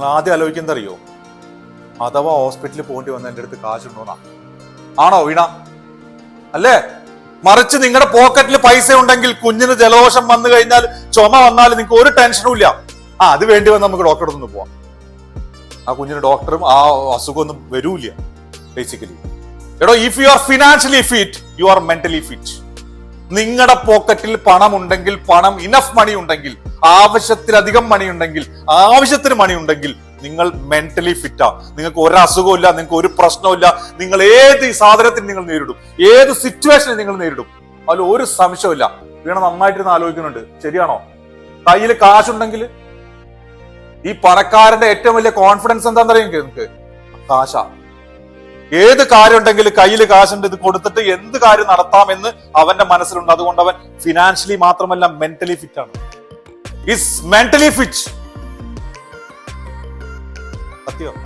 ആദ്യം ആലോചിക്കുന്നത് അറിയോ അഥവാ ഹോസ്പിറ്റലിൽ പോകേണ്ടി വന്ന എന്റെ അടുത്ത് കാശുണ്ടോന്നാ? ആണോ വീണ? അല്ലേ? മറിച്ച് നിങ്ങളുടെ പോക്കറ്റിൽ പൈസ ഉണ്ടെങ്കിൽ കുഞ്ഞിന് ജലദോഷം വന്നു കഴിഞ്ഞാൽ ചുമ വന്നാൽ നിങ്ങൾക്ക് ഒരു ടെൻഷനും ഇല്ല. ആ അത് വേണ്ടി വന്ന് നമുക്ക് ഡോക്ടറെ ഒന്ന് പോവാം. ആ കുഞ്ഞിന് ഡോക്ടറും ആ അസുഖമൊന്നും വരൂല ബേസിക്കലി എടോ if you are financially fit you are mentally fit നിങ്ങളുടെ പോക്കറ്റിൽ പണം ഉണ്ടെങ്കിൽ പണം ഇനഫ് മണി ഉണ്ടെങ്കിൽ ആവശ്യത്തിലധികം മണിയുണ്ടെങ്കിൽ ആവശ്യത്തിന് മണി ഉണ്ടെങ്കിൽ നിങ്ങൾ മെന്റലി ഫിറ്റാ നിങ്ങൾക്ക് ഒരു അസുഖമില്ല നിങ്ങൾക്ക് ഒരു പ്രശ്നമില്ല നിങ്ങൾ ഏത് സാധനത്തിന് നിങ്ങൾ നേരിടും. ഏത് സിറ്റുവേഷനെ നിങ്ങൾ നേരിടും. അതിൽ ഒരു സംശയമില്ല വീണ നന്നായിട്ടിരുന്ന് ആലോചിക്കുന്നുണ്ട്. ശരിയാണോ? കയ്യിൽ കാശുണ്ടെങ്കിൽ? ഈ പണക്കാരന്റെ ഏറ്റവും വലിയ കോൺഫിഡൻസ് എന്താണെന്ന് അറിയാം നിങ്ങൾക്ക്? കാശാ. ഏത് കാര്യം ഉണ്ടെങ്കിൽ കയ്യിൽ കാശുണ്ട് ഇത് കൊടുത്തിട്ട് എന്ത് കാര്യം നടത്താമെന്ന് അവന്റെ മനസ്സിലുണ്ട്. അതുകൊണ്ട് അവൻ ഫിനാൻഷ്യലി മാത്രമല്ല മെന്റലി ഫിറ്റ് ആണ്. ഇസ് മെന്റലി ഫിറ്റ് സത്യം.